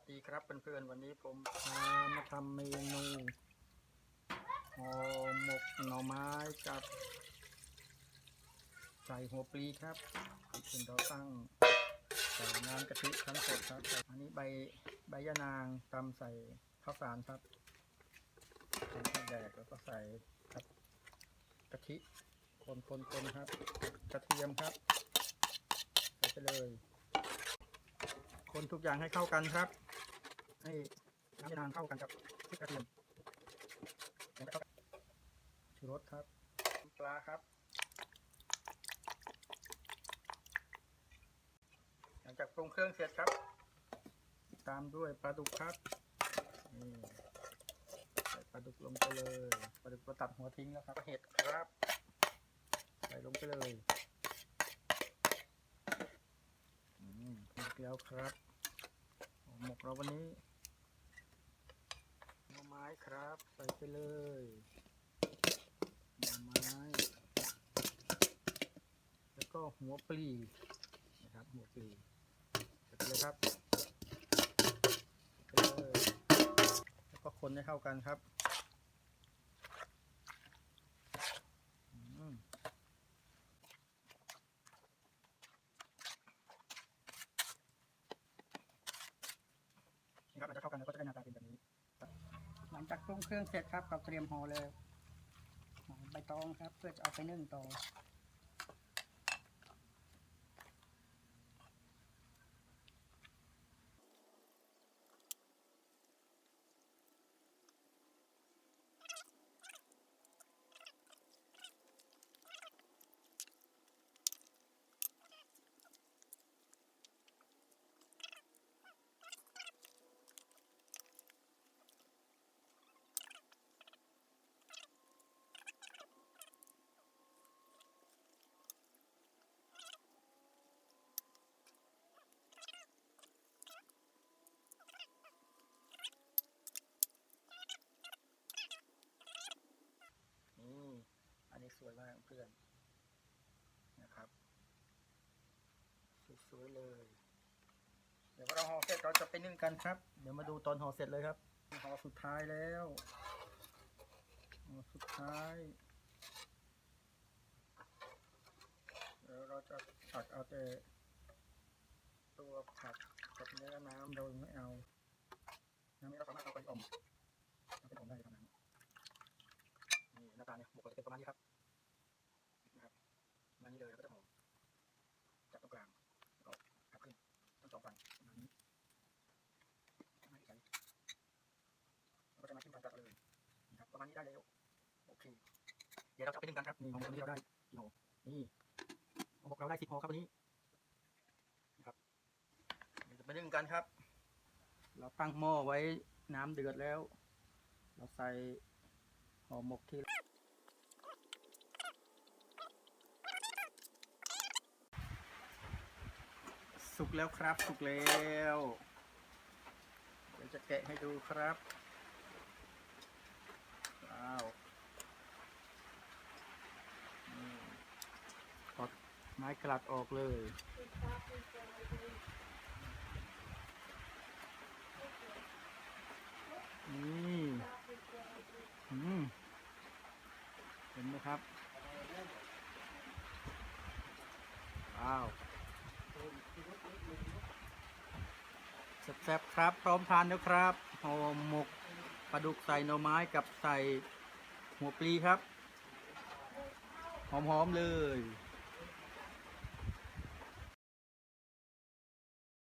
สดีครับเพื่อนๆวันนี้ผมพามาทำเมนูห่อหมกหน่อไม้กับใส่หัวปลีครับเป็นเราตั้งใส่น้ำกะทิทั้งสดครับอันนี้ใบใบยะนางตำใส่ข้าวสารครับใส่ข้แดกแล้วก็ใส่ครับกะทิคนคนคนครับ กระเทียมครับใส่ไปเลย คนทุกอย่างให้เข้ากันครับ ให้น้ำยานางเข้ากันกับพริกกระเทียมแล้วก็ชูรสครับปลาครับ หลังจากปรุงเครื่องเสร็จครับ ตามด้วยปลาดุกครับนี่ใส่ปลาดุกลงไปเลยปลาดุกเราตัดหัวทิ้งแล้วครับเห็ดครับ ใส่ลงไปเลยอืมหมดแล้วครับหมกเราวันนี้ ครับ ใส่ไปเลยหน่อไม้ แล้วก็หัวปลีนะครับ หัวปลีใส่ไปเลยครับไปเลยแล้วก็คนให้เข้ากันครับอืมนะครับมันจะเข้ากันแล้วก็จะได้หน้าตาเป็นแบบนี้ ลังจากปรุงเครื่องเสร็จครับเราเตรียมห่อเลยห่อใบตองครับ เพื่อจะเอาไปนึ่งต่อ นี่ อันนี้สวยมากเพื่อนนะครับสวยๆเลย เดี๋ยวเราห่อเสร็จเราจะไปนึ่งกันครับ เดี๋ยวมาดูตอนห่อเสร็จเลยครับห่อสุดท้ายแล้วห่อสุดท้ายเดี๋ยวเราจะตักเอาแต่ตัวผักกับเนื้อน้ำโดยไม่เอาน้ำนี้เราสามารถเอาไปอมเอาไปอมได้ครับน้ำนี่หน้าตาเนี่ยหมกก็จะเป็นประมาณนี้ครับประมาณนี้เลยแล้วก็จะหอมจับตรงกลางแล้วก็พับขึ้นทั้งสองฝั่งประมาณนี้ไม่ใส่แล้วก็จะมาขึ้นฝั่งจับเลยนะครับ ประมาณนี้ได้แล้วโอเค เดี๋ยวเราจะไปนึ่งกันครับนี่ของวันนี้เราได้กี่ห่อนี่ของพวกเราได้สิบห่อครับวันนี้นะครับเดี๋ยวจะไปนึ่งกันครับ เราตั้งหม้อไว้น้ำเดือดแล้ว เราใส่ห่อหมกที่สุกแล้วครับ สุกแล้ว เดี๋ยวจะแกะให้ดูครับว้าวนี่ถอด ไม้กลัดออกเลย นี่เห็นไหมครับ ว้าวแซ่บๆครับ พร้อมทานแล้วครับห่อหมกปลาดุกใส่หน่อไม้กับใส่หัวปลีครับ หอม ๆ เลย